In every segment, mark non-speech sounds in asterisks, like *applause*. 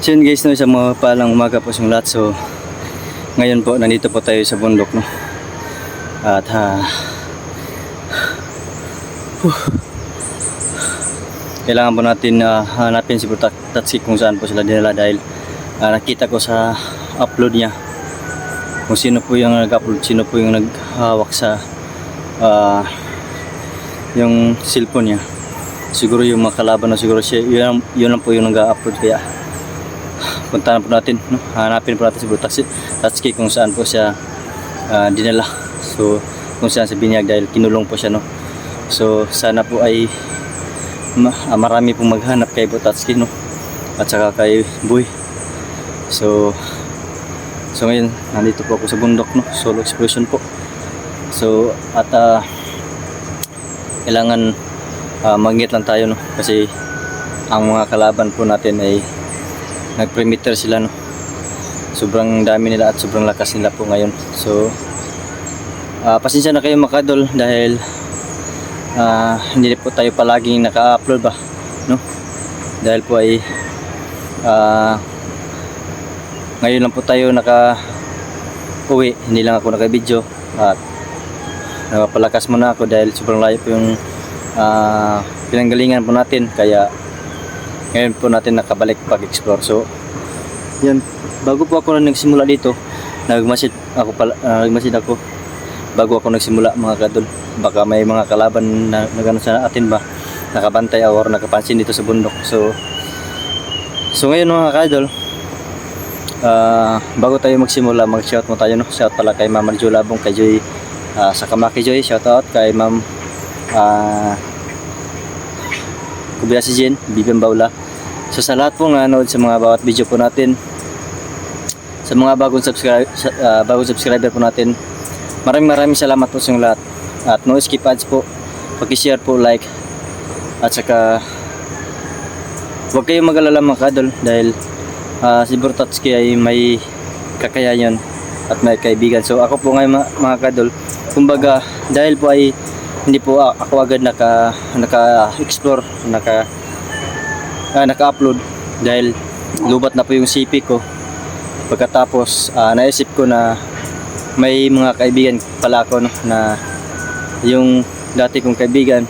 So yun guys, no, sa mga palang umaga po sa lahat. So, ngayon po, nandito po tayo sa bundok, no. At ha, *sighs* kailangan po natin ah, hanapin si Butak Tatsi kung saan po sila dinala dahil ah, nakita ko sa upload niya kung sino po yung nag-upload, sino po yung naghawak sa ah, yung cellphone niya. Siguro yung mga kalaban na siguro siya, yun, yun lang po yung nag-upload kaya puntahan po natin, no? hanapin po natin si Butak Tatsi kung saan po siya ah, dinala. So, kung saan sa binyag dahil kinulong po siya, no. So, sana po ay ma ah, marami pong maghanap kay Butatski, no. At saka kay Boy. So, so ngayon, nandito po ako sa bundok, no. Solo exploration po. So, at ah, kailangan uh, magingit lang tayo, no. Kasi ang mga kalaban po natin ay nag-perimeter sila, no. Sobrang dami nila at sobrang lakas nila po ngayon. So, Ah, pasensya na kayo makadol dahil ah, hindi po tayo palaging naka-upload ba, no? Dahil po ay ah, ngayon lang po tayo naka uwi, hindi lang ako naka-video at napapalakas muna ako dahil sobrang layo po yung ah, pinanggalingan po natin kaya ngayon po natin nakabalik pag-explore. So yan, bago po ako na nagsimula dito nagmasid ako pala, ah, nagmasid ako. Bago ako nagsimula mga kadol baka may mga kalaban na, na gano'n sa atin ba? Nakabantay or nakapansin dito sa bundok. So so ngayon mga kadol ah, bago tayo magsimula mag shout mo tayo no? Shout pala kay Ma'am Marjo Labong kay Joy ah, sa Kamaki Joy. Shout out kay Ma'am ah, Kubiya si Jen Bibian Baula so sa lahat po nga nanood sa mga bawat video po natin sa mga bagong subscribe ah, bagong subscriber po natin Maraming maraming salamat po sa lahat. At no skip ads po. Pag-share po, like. At saka huwag kayong mag-alala mga kadol dahil ah, si Burtatski ay may kakayanan at may kaibigan. So ako po ngayon mga, mga kadol, kumbaga dahil po ay hindi po a- ako agad naka naka-explore, naka ah, naka-upload. Dahil lubat na po yung CP ko. Pagkatapos ah, naisip ko na may mga kaibigan pala ako no, na yung dati kong kaibigan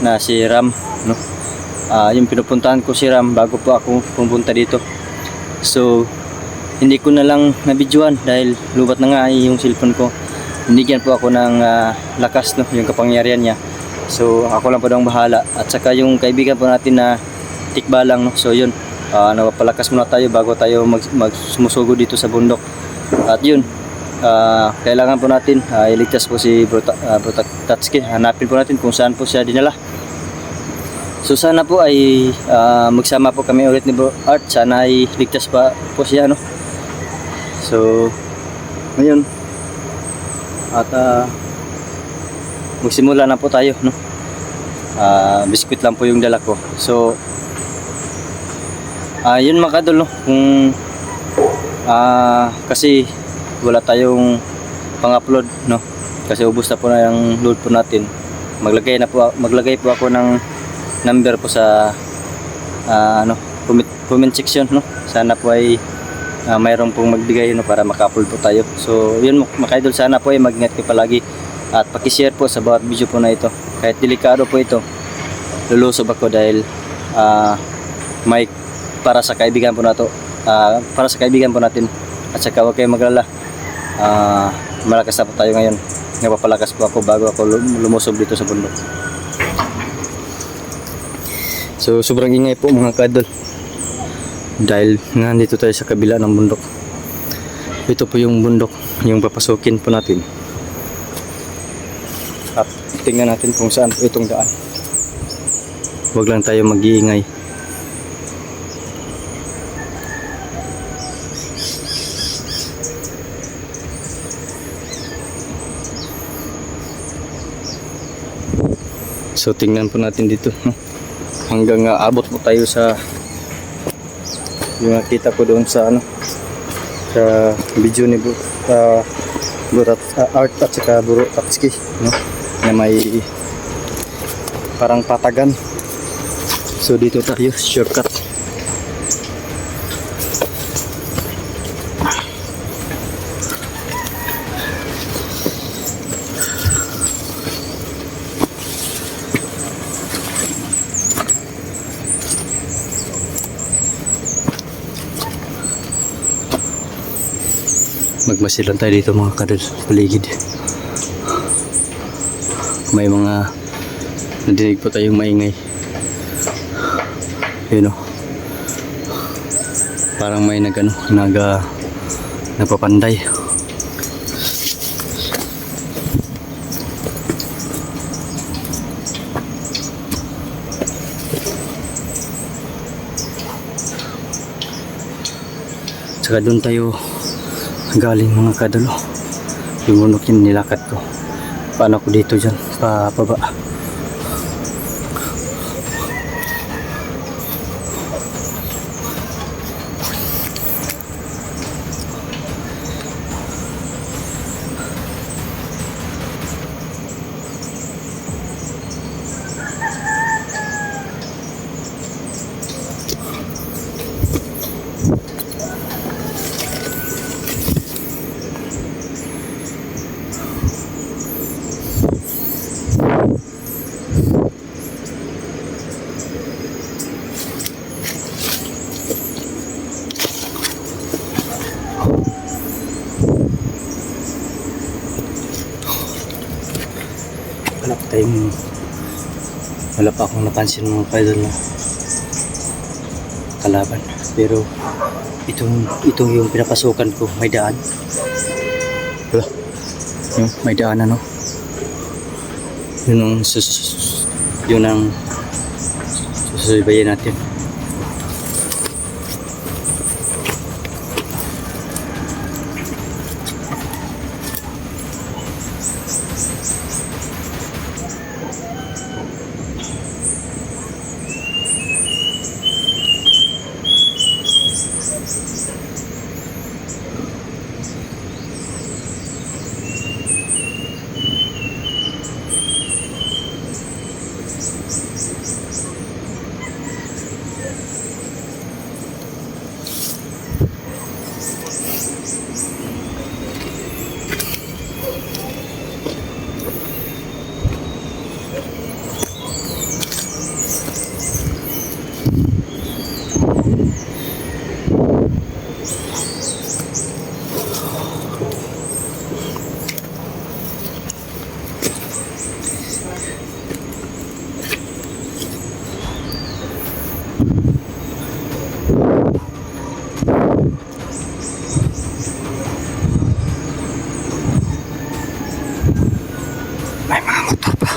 na si Ram no. Ah, yung pinupuntahan ko si Ram bago po ako pumunta dito. So hindi ko na lang nabidyoan dahil lubat na nga eh, yung cellphone ko binigyan po ako ng ah, lakas no yung kapangyarihan niya so ako lang po daw ang bahala at saka yung kaibigan po natin na tikbalang no so yun uh, napapalakas muna tayo bago tayo mag, mag sumusugo dito sa bundok at yun Ah, kailangan po natin ah, iligtas po si Bruta, uh, Tatsuki. Hanapin po natin kung saan po siya dinala. So sana po ay ah, magsama po kami ulit ni Bro Art. Sana ay ligtas pa po siya no. So ngayon at ah, magsimula na po tayo no. Ah, biskuit lang po yung dala ko. So ah yun mga kadol no kung ah kasi wala tayong pang-upload no kasi ubos na po na yung load po natin maglagay na po maglagay po ako ng number po sa ah, ano comment, comment section no sana po ay ah, mayroon pong magbigay no para maka-upload po tayo so yun mga idol sana po ay mag-ingat kayo palagi at paki-share po sa bawat video po na ito kahit delikado po ito lulusob ako dahil ah, may para sa kaibigan po nato ah, para sa kaibigan po natin at saka huwag kayong maglala Ah, malakas na po tayo ngayon. Napapalakas po ako bago ako lum- lumusob dito sa bundok. So, sobrang ingay po mga kadol. Dahil nga dito tayo sa kabila ng bundok. Ito po yung bundok, yung papasukin po natin. At tingnan natin kung saan po itong daan. Huwag lang tayo mag-iingay. So tingnan po natin dito hanggang uh, abot po tayo sa yung nakita ko doon sa ano sa video ni Bu uh, Burat uh, Art at saka Buro Tatsuki no na may parang patagan. So dito tayo shortcut Magmasid tayo dito mga kadol sa paligid. May mga nadinig po tayong maingay. Yun o. Parang may nag ano, nag ah, nagpapanday. Saka doon tayo galing mga kadulo. Yung munok yun nilakat ko. Paano ko dito dyan? Pa, paba. Wala pa akong napansin mga kaidol na kalaban. Pero itong itong yung pinapasukan ko may daan. Wala. Yung may daan ano. Yun ang sus yun ang susubayan natin. May mga motor pa.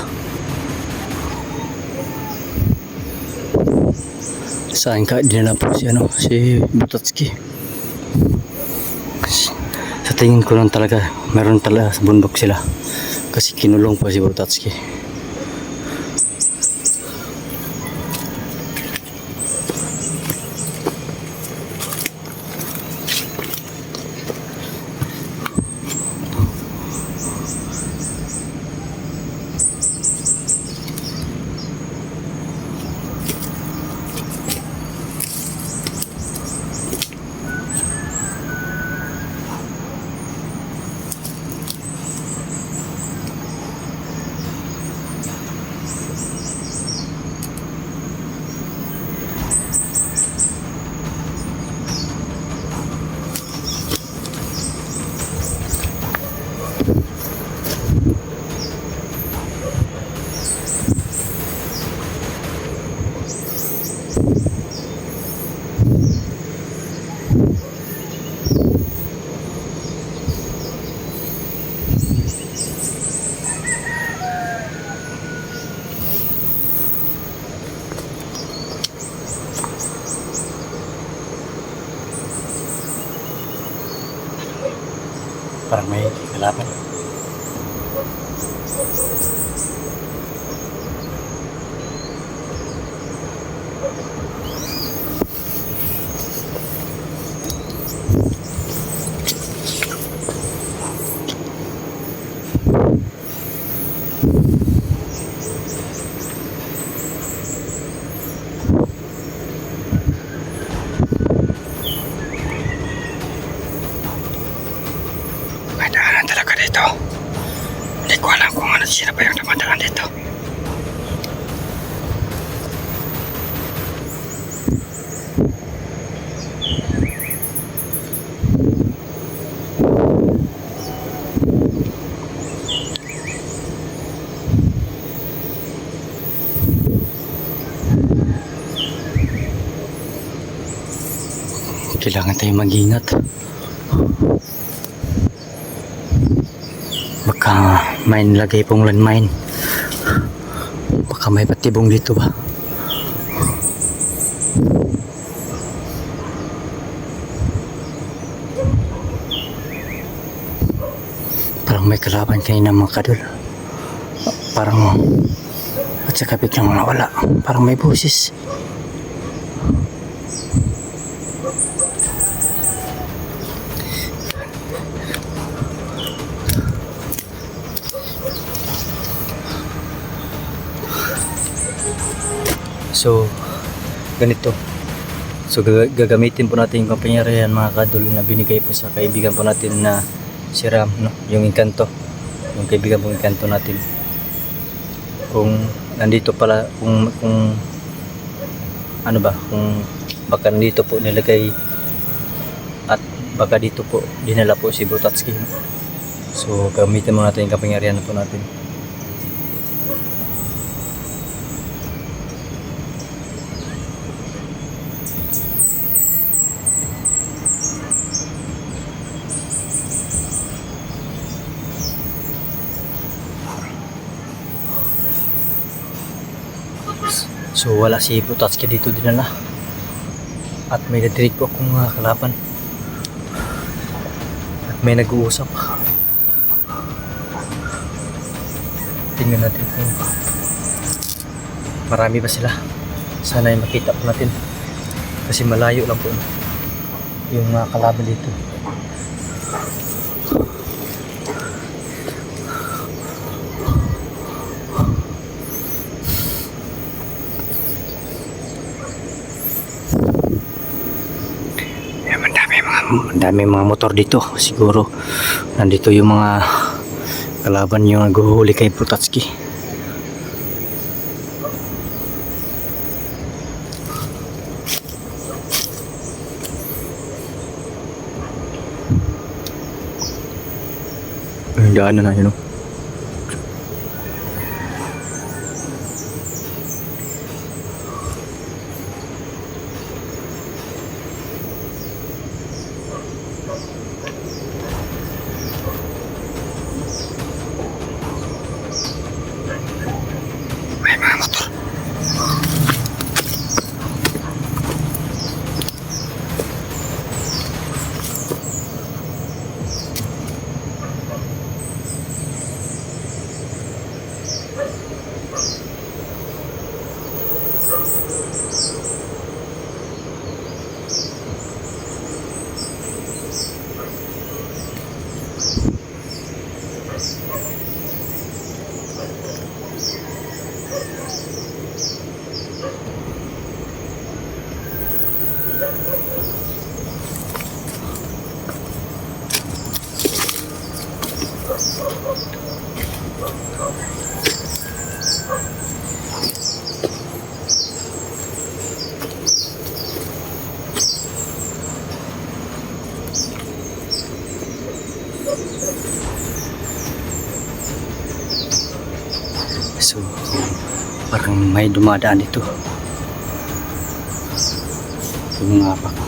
Saan ka dinala po si ano, si Butatski. Sa tingin ko lang talaga, meron talaga sa bundok sila. Kasi kinulong pa si Butatski. Parang may kalaban. May daanan talaga dito. Hindi ko alam kung ano sino pa yung dumadaan dito. Kailangan tayo mag-ingat. Baka may nilagay pong landmine. Baka may patibong dito ba? Parang may kalaban kanina mga kadol. Parang at saka biglang nawala. Parang may boses. So, ganito. So, gaga- gagamitin po natin yung kapangyarihan mga kadol na binigay po sa kaibigan po natin na si Ram, no? yung inkanto. Yung kaibigan pong inkanto natin. Kung nandito pala, kung, kung ano ba, kung baka nandito po nilagay at baka dito po dinala po si Butatski. no? So, gamitin mo natin yung kapangyarihan po natin. So wala si Butatski dito dinala. At may nadinig po akong mga kalaban. At may nag-uusap. Tingnan natin kung marami ba sila. Sana ay makita po natin. Kasi malayo lang po yung mga kalaban dito. Madami mga motor dito siguro. Nandito yung mga kalaban yung naghuhuli kay Protatski. Ang daan na yun. oh. Parang may dumadaan dito. Yung mga baka